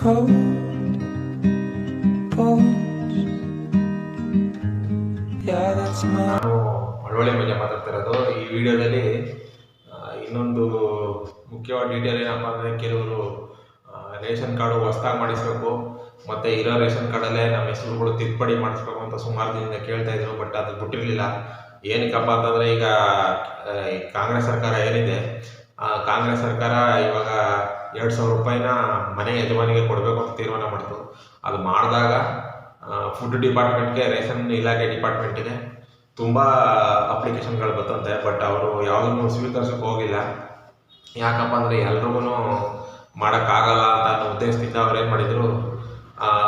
cold. ನಾನು ಮಳವಳ್ಳಿ ಬಗ್ಗೆ ಮಾತಾಡ್ತಿರೋದು ಈ ವಿಡಿಯೋದಲ್ಲಿ ಇನ್ನೊಂದು ಮುಖ್ಯವಾದ ಡೀಟೇಲ್ ಏನಪ್ಪ ಅಂದರೆ ಕೆಲವರು ರೇಷನ್ ಕಾರ್ಡು ಹೊಸ್ದಾಗಿ ಮಾಡಿಸ್ಬೇಕು, ಮತ್ತು ಇರೋ ರೇಷನ್ ಕಾರ್ಡಲ್ಲೇ ನಮ್ಮ ಹೆಸರುಗಳು ತಿದ್ದುಪಡಿ ಮಾಡಿಸ್ಬೇಕು ಅಂತ ಸುಮಾರು ದಿನದಿಂದ ಕೇಳ್ತಾ ಇದ್ರು, ಬಟ್ ಅದು ಬಿಟ್ಟಿರಲಿಲ್ಲ ಏನಕ್ಕಪ್ಪ ಅಂತಂದರೆ ಈಗ ಕಾಂಗ್ರೆಸ್ ಸರ್ಕಾರ ಏನಿದೆ ಕಾಂಗ್ರೆಸ್ ಸರ್ಕಾರ ಇವಾಗ ಎರಡು ಸಾವಿರ ರೂಪಾಯಿನ ಮನೆ ಯಜಮಾನಿಗೆ ಕೊಡಬೇಕು ಅಂತ ತೀರ್ಮಾನ ಮಾಡ್ತು. ಅದು ಮಾಡಿದಾಗ ಫುಡ್ ಡಿಪಾರ್ಟ್ಮೆಂಟ್ಗೆ ರೇಷನ್ ಇಲಾಖೆ ಡಿಪಾರ್ಟ್ಮೆಂಟಿಗೆ ತುಂಬ ಅಪ್ಲಿಕೇಶನ್ಗಳು ಬರ್ತಂತೆ ಬಟ್ ಅವರು ಯಾವುದನ್ನು ಸ್ವೀಕರಿಸೋಕೆ ಹೋಗಿಲ್ಲ. ಯಾಕಪ್ಪ ಅಂದರೆ ಎಲ್ರಿಗೂ ಮಾಡೋಕ್ಕಾಗಲ್ಲ ಅಂತ ಅನ್ನೋ ಉದ್ದೇಶದಿಂದ ಅವ್ರು ಏನು ಮಾಡಿದರು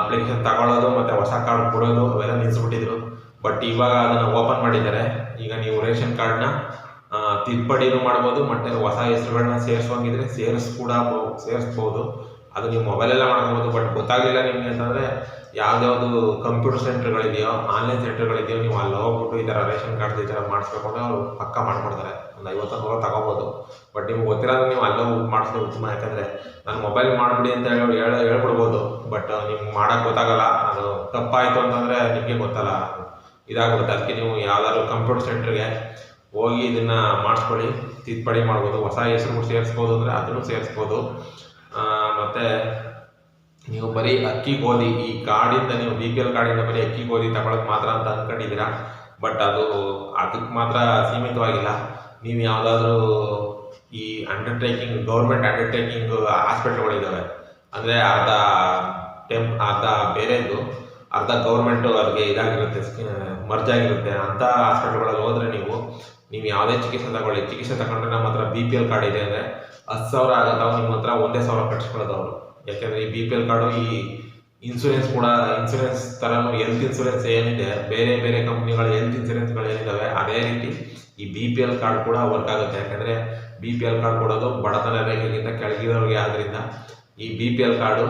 ಅಪ್ಲಿಕೇಶನ್ ತಗೊಳ್ಳೋದು ಮತ್ತು ಹೊಸ ಕಾರ್ಡ್ ಕೊಡೋದು ಅವೆಲ್ಲ ನಿಲ್ಲಿಸ್ಬಿಟ್ಟಿದ್ರು ಬಟ್ ಇವಾಗ ಅದನ್ನು ಓಪನ್ ಮಾಡಿದ್ದಾರೆ. ಈಗ ನೀವು ರೇಷನ್ ಕಾರ್ಡ್ನ ತಿದ್ದುಪಡಿನೂ ಮಾಡ್ಬೋದು ಮತ್ತು ಹೊಸ ಹೆಸರುಗಳನ್ನ ಸೇರಿಸೋಂಗಿದ್ರೆ ಸೇರಿಸ್ ಕೂಡ ಸೇರಿಸ್ಬೋದು. ಅದು ನೀವು ಮೊಬೈಲೆಲ್ಲ ಮಾಡ್ಬೋದು ಬಟ್ ಗೊತ್ತಾಗಲಿಲ್ಲ ನಿಮಗೆ ಅಂತಂದರೆ ಯಾವುದ್ಯಾವುದು ಕಂಪ್ಯೂಟರ್ ಸೆಂಟರ್ಗಳಿದೆಯೋ ಆನ್ಲೈನ್ ಸೆಂಟರ್ಗಳಿದೆಯೋ ನೀವು ಅಲ್ಲಿ ಹೋಗ್ಬಿಟ್ಟು ಈ ಥರ ರೇಷನ್ ಕಾರ್ಡ್ ಈ ಥರ ಮಾಡಿಸ್ಬೇಕು ಅಂದರೆ ಅವರು ಪಕ್ಕ ಮಾಡ್ಕೊಡ್ತಾರೆ. ಒಂದು ಐವತ್ತು ಸಾವಿರ ತಗೋಬೋದು. ಬಟ್ ನಿಮ್ಗೆ ಗೊತ್ತಿರೋದು ನೀವು ಅಲ್ಲೇ ಮಾಡಿಸೋದು ಉತ್ತಮ, ಯಾಕಂದರೆ ನಾನು ಮೊಬೈಲ್ ಮಾಡಿಬಿಡಿ ಅಂತ ಹೇಳಿ ಹೇಳ, ಹೇಳ್ಬಿಡ್ಬೋದು. ಬಟ್ ನಿಮ್ಗೆ ಮಾಡೋಕ್ಕೆ ಗೊತ್ತಾಗಲ್ಲ, ಅದು ತಪ್ಪಾಯಿತು ಅಂತಂದರೆ ನಿಮಗೆ ಗೊತ್ತಲ್ಲ. ಇದಾಗ್ಬಿಡುತ್ತೆ. ಅದಕ್ಕೆ ನೀವು ಯಾವ್ದಾದ್ರು ಕಂಪ್ಯೂಟರ್ ಸೆಂಟ್ರಿಗೆ ಹೋಗಿ ಇದನ್ನು ಮಾಡಿಸ್ಕೊಳ್ಳಿ, ತಿದ್ದುಪಡಿ ಮಾಡ್ಬೋದು, ಹೊಸ ಹೆಸರು ಸೇರಿಸ್ಬೋದು ಅಂದರೆ ಅದನ್ನು ಸೇರಿಸ್ಬೋದು. ಮತ್ತು ನೀವು ಬರೀ ಅಕ್ಕಿ ಗೋಧಿ, ಈ ಕಾರ್ಡಿಂದ ನೀವು ಬಿ ಪಿ ಎಲ್ ಕಾರ್ಡಿಂದ ಬರೀ ಅಕ್ಕಿ ಗೋಧಿ ತಗೊಳಕ್ಕೆ ಮಾತ್ರ ಅಂತ ಅಂದ್ಕೊಂಡಿದ್ದೀರಾ ಬಟ್ ಅದು ಅದಕ್ಕೆ ಮಾತ್ರ ಸೀಮಿತವಾಗಿಲ್ಲ. ನೀವು ಯಾವುದಾದ್ರೂ ಈ ಅಂಡರ್ಟೇಕಿಂಗ್ ಗೌರ್ಮೆಂಟ್ ಅಂಡರ್ಟೇಕಿಂಗ್ ಹಾಸ್ಪಿಟ್ಲ್ಗಳಿದ್ದಾವೆ ಅಂದರೆ ಅರ್ಧ ಟೆಂಪ್ ಅರ್ಧ ಬೇರೆದು ಅರ್ಧ ಗೌರ್ಮೆಂಟು ಅವ್ರಿಗೆ ಇದಾಗಿರುತ್ತೆ ಮರ್ಜ್ ಆಗಿರುತ್ತೆ. ಅಂಥ ಹಾಸ್ಪಿಟ್ಲ್ಗಳಲ್ಲಿ ಹೋದರೆ ನೀವು ನೀವು ಯಾವುದೇ ಚಿಕಿತ್ಸೆ ತಗೊಳ್ಳಿ. ಚಿಕಿತ್ಸೆ ತಗೊಂಡ್ರೆ ನಮ್ಮ ಹತ್ರ ಬಿ ಪಿ ಎಲ್ ಕಾರ್ಡ್ ಇದೆ ಅಂದರೆ ಹತ್ತು ಸಾವಿರ ಆಗುತ್ತಾವೆ ನಿಮ್ಮ ಹತ್ರ ಒಂದೇ ಸಾವಿರ ಕಟ್ಸ್ಕೊಳ್ಳೋದು ಯಾಕೆಂದರೆ ಈ ಬಿ ಪಿ ಎಲ್ ಕಾರ್ಡು ಈ ಇನ್ಸೂರೆನ್ಸ್ ಕೂಡ ಇನ್ಸೂರೆನ್ಸ್ ಥರನೂ ಹೆಲ್ತ್ ಇನ್ಸೂರೆನ್ಸ್ ಏನಿದೆ, ಬೇರೆ ಬೇರೆ ಕಂಪ್ನಿಗಳ ಹೆಲ್ತ್ ಇನ್ಸೂರೆನ್ಸ್ಗಳು ಏನಿದ್ದಾವೆ ಅದೇ ರೀತಿ ಈ ಬಿ ಪಿ ಎಲ್ ಕಾರ್ಡ್ ಕೂಡ ವರ್ಕ್ ಆಗುತ್ತೆ. ಯಾಕಂದರೆ ಬಿ ಪಿ ಎಲ್ ಕಾರ್ಡ್ ಕೊಡೋದು ಬಡತನ ರೇಖೆಗಿಂತ ಕೆಳಗಿರೋರಿಗೆ ಆದ್ದರಿಂದ ಈ ಬಿ ಪಿ ಎಲ್ ಕಾರ್ಡು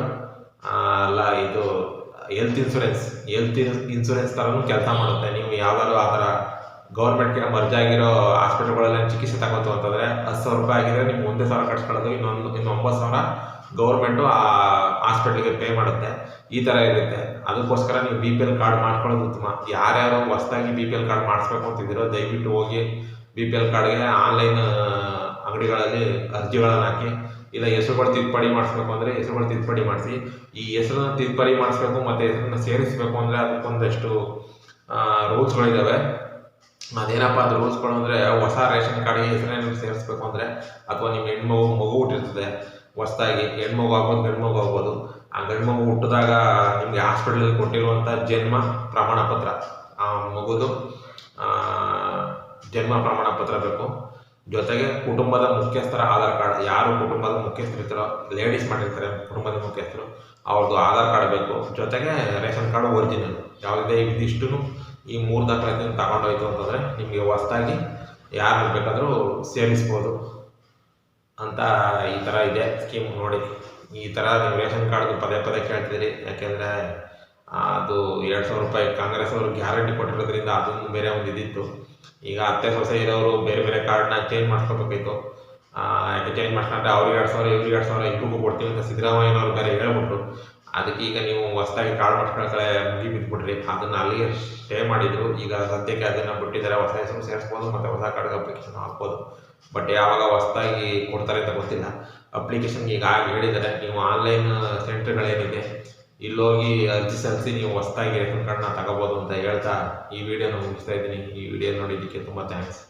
ಅಲ್ಲ ಇದು ಹೆಲ್ತ್ ಇನ್ಸೂರೆನ್ಸ್ ಹೆಲ್ತ್ ಇನ್ಸೂರೆನ್ಸ್ ಥರನೂ ಕೆಲಸ ಮಾಡುತ್ತೆ. ನೀವು ಯಾವಾಗಲೂ ಆ ಥರ ಗೌರ್ಮೆಂಟ್ಗೆ ಮರ್ಜ್ ಆಗಿರೋ ಹಾಸ್ಪಿಟಲ್ಗಳಲ್ಲಿ ಚಿಕಿತ್ಸೆ ತಗೋತು ಅಂತಂದರೆ ಹತ್ತು ಸಾವಿರ ರೂಪಾಯಿ ಆಗಿದ್ರೆ ನಿಮ್ಗೆ ಒಂದೇ ಸಾವಿರ ಕಟ್ಸ್ಕೊಳ್ಳೋದು, ಇನ್ನೊಂದು ಇನ್ನು ಒಂಬತ್ತು ಸಾವಿರ ಗೌರ್ಮೆಂಟು ಆ ಹಾಸ್ಪಿಟ್ಲಿಗೆ ಪೇ ಮಾಡುತ್ತೆ. ಈ ಥರ ಇರುತ್ತೆ. ಅದಕ್ಕೋಸ್ಕರ ನೀವು ಬಿ ಪಿ ಎಲ್ ಕಾರ್ಡ್ ಮಾಡ್ಕೊಳ್ಳೋದು ಉತ್ತಮ. ಯಾರ್ಯಾರು ಹೊಸದಾಗಿ ಬಿ ಪಿ ಎಲ್ ಕಾರ್ಡ್ ಮಾಡಿಸ್ಬೇಕು ಅಂತಿದ್ದೀರೋ ದಯವಿಟ್ಟು ಹೋಗಿ ಬಿ ಪಿ ಎಲ್ ಕಾರ್ಡ್ಗೆ ಆನ್ಲೈನ್ ಅಂಗಡಿಗಳಲ್ಲಿ ಅರ್ಜಿಗಳನ್ನು ಹಾಕಿ, ಇಲ್ಲ ಹೆಸರುಗಳು ತಿದ್ದುಪಡಿ ಮಾಡಿಸ್ಬೇಕು ಅಂದರೆ ಹೆಸರುಗಳು ತಿದ್ದುಪಡಿ ಮಾಡಿಸಿ. ಈ ಹೆಸರನ್ನ ತಿದ್ದುಪಡಿ ಮಾಡಿಸ್ಬೇಕು ಮತ್ತು ಹೆಸರನ್ನ ಸೇರಿಸಬೇಕು ಅಂದರೆ ಅದಕ್ಕೊಂದಷ್ಟು ರೂಲ್ಸ್ಗಳಿದ್ದಾವೆ ಅದೇನಪ್ಪ ಅದು ರೂಲ್ಸ್ಗಳು ಅಂದರೆ ಹೊಸ ರೇಷನ್ ಕಾರ್ಡ್ಗೆ ಹೆಸರನ್ನು ಸೇರಿಸ್ಬೇಕು ಅಂದರೆ ಅಥವಾ ನಿಮ್ಮ ಹೆಣ್ಮಗು ಮಗು ಹುಟ್ಟಿರ್ತದೆ, ಹೊಸದಾಗಿ ಹೆಣ್ಮಗು ಆಗ್ಬೋದು ಗಂಡು ಮಗು ಆಗ್ಬೋದು, ಆ ಗಂಡು ಮಗು ಹುಟ್ಟಿದಾಗ ನಿಮಗೆ ಹಾಸ್ಪಿಟ್ಲಲ್ಲಿ ಕೊಟ್ಟಿರುವಂಥ ಜನ್ಮ ಪ್ರಮಾಣ ಪತ್ರ. ಆ ಮಗುದು ಜನ್ಮ ಪ್ರಮಾಣ ಪತ್ರ ಬೇಕು. ಜೊತೆಗೆ ಕುಟುಂಬದ ಮುಖ್ಯಸ್ಥರ ಆಧಾರ್ ಕಾರ್ಡ್, ಯಾರು ಕುಟುಂಬದ ಮುಖ್ಯಸ್ಥರು ಇರ್ತಾರೋ ಲೇಡೀಸ್ ಮಾಡಿರ್ತಾರೆ ಕುಟುಂಬದ ಮುಖ್ಯಸ್ಥರು ಅವ್ರದ್ದು ಆಧಾರ್ ಕಾರ್ಡ್ ಬೇಕು. ಜೊತೆಗೆ ರೇಷನ್ ಕಾರ್ಡ್ ಒರಿಜಿನಲ್ ಯಾವುದೇ ಇದಿಷ್ಟು ಈ ಮೂರು ದಾಖಲಾತಿಯನ್ನು ತಗೊಂಡೋಯ್ತು ಅಂತಂದರೆ ನಿಮಗೆ ಹೊಸ್ದಾಗಿ ಯಾರು ಬೇಕಾದರೂ ಸೇರಿಸ್ಬೋದು ಅಂತ ಈ ಥರ ಇದೆ ಸ್ಕೀಮ್ ನೋಡಿ. ಈ ಥರ ನೀವು ರೇಷನ್ ಕಾರ್ಡ್ದು ಪದೇ ಪದೇ ಕೇಳ್ತಿದ್ದೀರಿ. ಯಾಕೆಂದರೆ ಅದು ಎರಡು ಸಾವಿರ ರೂಪಾಯಿ ಕಾಂಗ್ರೆಸ್ ಅವರು ಗ್ಯಾರಂಟಿ ಕೊಟ್ಟಿರೋದ್ರಿಂದ ಅದೊಂದು ಬೇರೆ ಒಂದು ಇದಿತ್ತು. ಈಗ ಅತ್ತೆ ಸೊಸೆ ಇರೋರು ಬೇರೆ ಬೇರೆ ಕಾರ್ಡ್ನ ಚೇಂಜ್ ಮಾಡ್ಕೋಬೇಕಾಯ್ತು ಆ, ಯಾಕೆ ಚೇಂಜ್ ಮಾಡ್ಕೊಂಡ್ರೆ ಅವ್ರಿಗೆ ಎರಡು ಸಾವಿರ ಇವ್ರಿಗೆ ಎರಡು ಸಾವಿರ ಇಬ್ಬರಿಗೂ ಕೊಡ್ತೀವಿ ಅಂತ ಸಿದ್ದರಾಮಯ್ಯನವ್ರು ಬೇರೆ ಹೇಳ್ಬಿಟ್ರು. ಅದಕ್ಕೆ ಈಗ ನೀವು ಹೊಸದಾಗಿ ಕಾಳು ಮಾಡ್ಕೊಳಕ್ಕೆ ಮುಗಿ ಬಿದ್ದುಬಿಟ್ರಿ ಅದನ್ನು ಅಲ್ಲಿಗೆ ಸ್ಟೇ ಮಾಡಿದ್ರು. ಈಗ ಸದ್ಯಕ್ಕೆ ಅದನ್ನು ಬಿಟ್ಟಿದ್ದಾರೆ ಹೊಸ ಹೆಸರು ಸೇರಿಸ್ಬೋದು, ಮತ್ತು ಹೊಸ ಕಾರ್ಡ್ಗೆ ಅಪ್ಲಿಕೇಶನ್ ಹಾಕ್ಬೋದು. ಬಟ್ ಯಾವಾಗ ಹೊಸದಾಗಿ ಕೊಡ್ತಾರೆ ಅಂತ ಗೊತ್ತಿಲ್ಲ. ಅಪ್ಲಿಕೇಶನ್ಗೆ ಈಗ ಹೇಳಿದ್ದಾರೆ. ನೀವು ಆನ್ಲೈನ್ ಸೆಂಟರ್ಗಳೇನಿದೆ, ಇಲ್ಲೋಗಿ ಅರ್ಜಿ ಸಲ್ಲಿಸಿ ನೀವು ಹೊಸದಾಗಿ ರೇಷನ್ ಕಾರ್ಡ್ನ ತಗೋಬೋದು ಅಂತ ಹೇಳ್ತಾ ಈ ವಿಡಿಯೋನ ಮುಗಿಸ್ತಾ ಇದ್ದೀನಿ. ಈ ವಿಡಿಯೋ ನೋಡಿದ್ದಕ್ಕೆ ತುಂಬ ಥ್ಯಾಂಕ್ಸ್